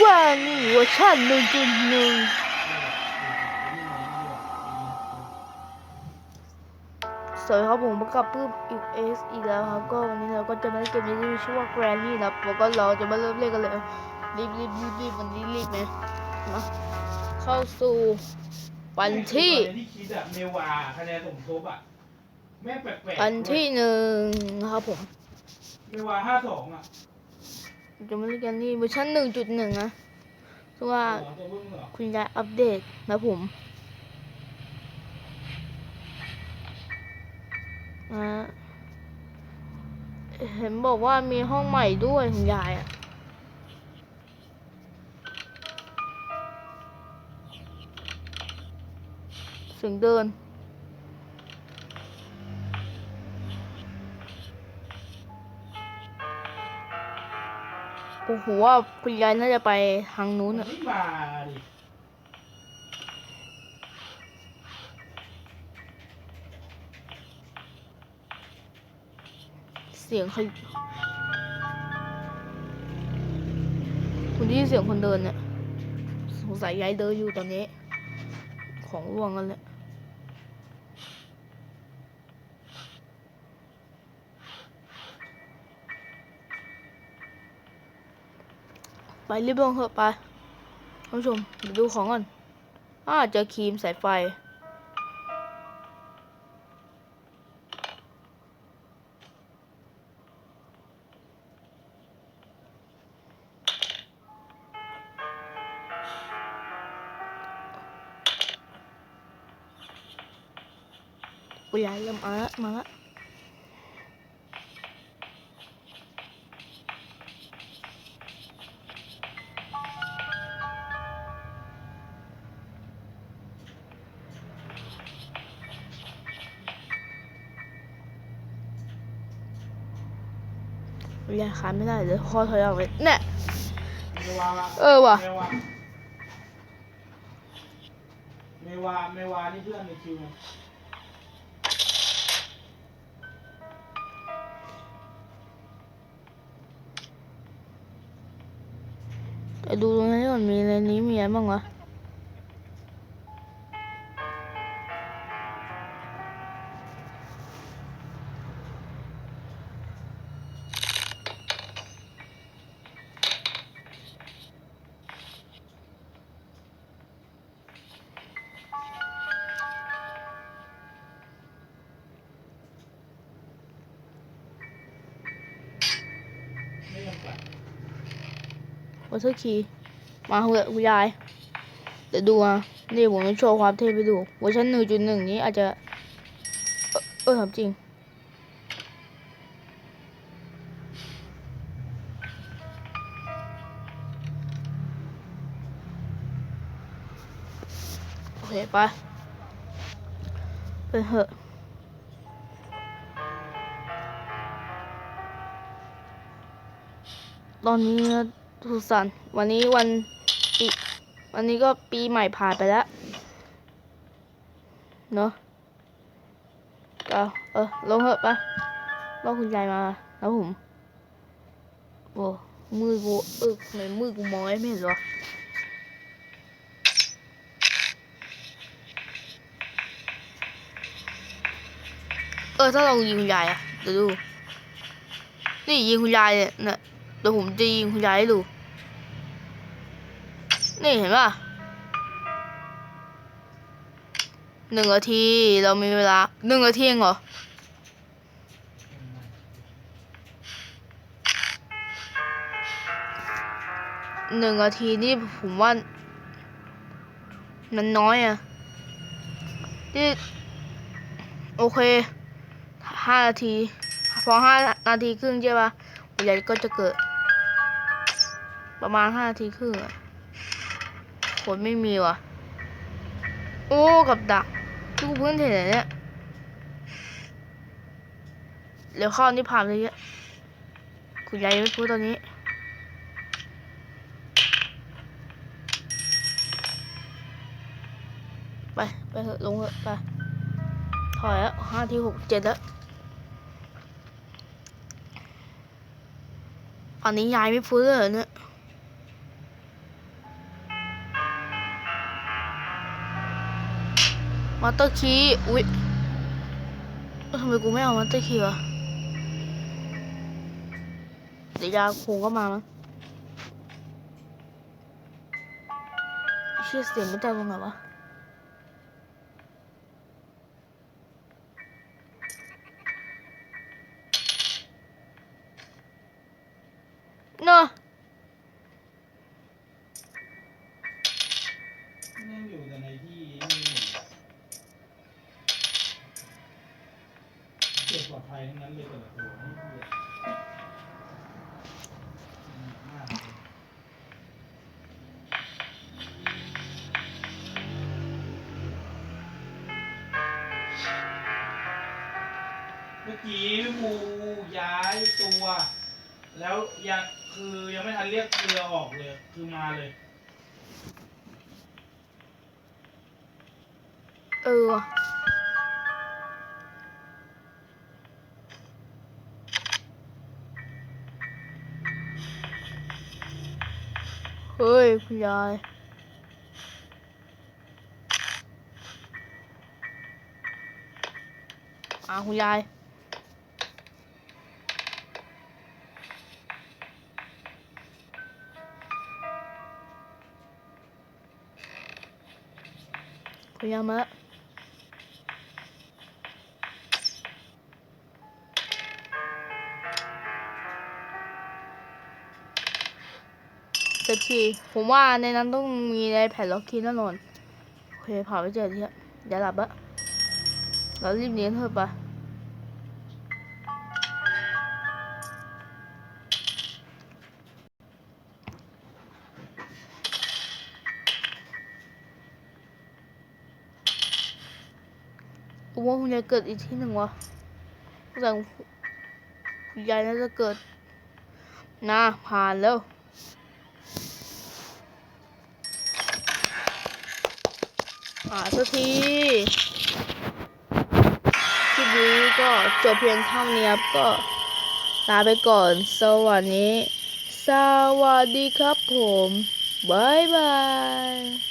กว่านี่เวอร์ชันหนึ่งจุดหนึ่งสวัสดีครับผมมากับปื้มอีกเอสอีกแล้วครับก็วันนี้เราก็จะมาเล่นเกมนี้ที่ชื่อว่า Granny นะครับแล้วก็เราจะมาเริ่มเล่นกันเลยรีบรีบรีบรีบวันนี้รีบไหมมาเข้าสู่วันที่ที่คิดอะเมวาคะแนนสมทบอะแม่งแปลกๆวันที่หนึ่งครับผมเมวาห้าสองอะ จะมาเล่นกันนี่เวอร์ชันหนึ่งจุดหนึ่งนะเพราะว่าเหรอตัวเพิ่งเหรอคุณยายอัปเดตนะผมอ่าเห็นบอกว่ามีห้องใหม่ด้วยคุณยายอะเสียงเดิน อ้โหว่าคุณยายน่าจะไปทางนู้นนอะเสียงใครคุณได้ยินเสียงคนเดินเนี่ยสงสัยยายเดินอยู่ตอนนี้ ของร่วงกันเลย ไปรีบลงเถอะไปท่านผู้ชมเดี๋ยวดูของก่อนอ้าเจอครีมสายไฟคุณยายเริ่มมาละมาละ ยายขายไม่ได้เลยคอถอยออกเลยเนี่ยเออว่ะเมวาเมวาเมวานี่เพื่อนในคิวแต่ดูตรงนี้ก่อนมีในนี้มีอะไรบ้างวะ วอเตอร์คีย์มาเหอะคุณยาย เดี๋ยวดูอะนี่ผมจะโชว์ความเท่ไปดูเวอร์ชันหนึ่งจุดหนึ่งนี้อาจจะ เออเออทำจริง โอเค ไป ไปเถอะตอนนี้ สุสานวันนี้วันปีวันนี้ก็ปีใหม่ผ่านไปแล้ว เนอะก็เออ ลงเถอะไปรอคุณยายมาแล้วผมโอ้มือกูเออทำไมมือกูมองไม่เห็นวะเออถ้าเรายิงคุณยายอะเดี๋ยวดู นี่ยิงคุณยายเนี่ย เดี๋ยวผมจะยิงคุณยายให้ดู นี่เห็นป่ะหนึ่งนาทีเรามีเวลาหนึ่งนาทีเองเหรอหนึ่งนาทีนี่ผมว่ามันน้อยอะนี่โอเคห้านาที พอห้านาทีครึ่งใช่ปะคุณยายก็จะเกิด ประมาณห้านาทีครึ่งคนไม่มีว่ะ โอ้กับดักที่กูเพิ่งเห็นเนี่ยเดี๋ยวเข้านี่ผ่านเลยอะคุณยายไม่พูดตอนนี้ไปไปเถอะลงเถอะไปถอยแล้วห้าที่หกเจ็ดแล้วอันนี้ยายไม่ฟื้นเลยเนี่ย มาสเตอร์คีอุ๊ยทำไมกูไม่เอามาสเตอร์คีวะเดี๋ยวยาคงก็มามั้งเชื่อเสียงไม่ได้ตรงไหนวะ เนอะ นั่งอยู่แต่ในที่นี่ เก็บปลอดภัยทั้งนั้นเลยแต่ละตัวนี่เยมากเมื่อกี้มูย้ายตัว แล้วยังคือยังไม่ทันเรียกเรือออกเลย คือมาเลย เออ ว่ะเฮ้ยคุณยายอ่าคุณยายคุณยายมาแล้ว สักทีผมว่าในนั้นต้องมีในแผ่นล็อกคีแน่นอนโอเคผ่านไปเจอที่อย่าหลับอะเรารีบหนีกันเถอะปะผมว่าคุณยายเกิดอีกที่หนึ่งวะแต่คุณยายน่าจะเกิดนะผ่านแล้วาสักทีคลิปนี้ก็จบเพียงเท่านี้ครับก็ลาไปก่อน สวัสดีสวัสดีครับผม บ๊ายบาย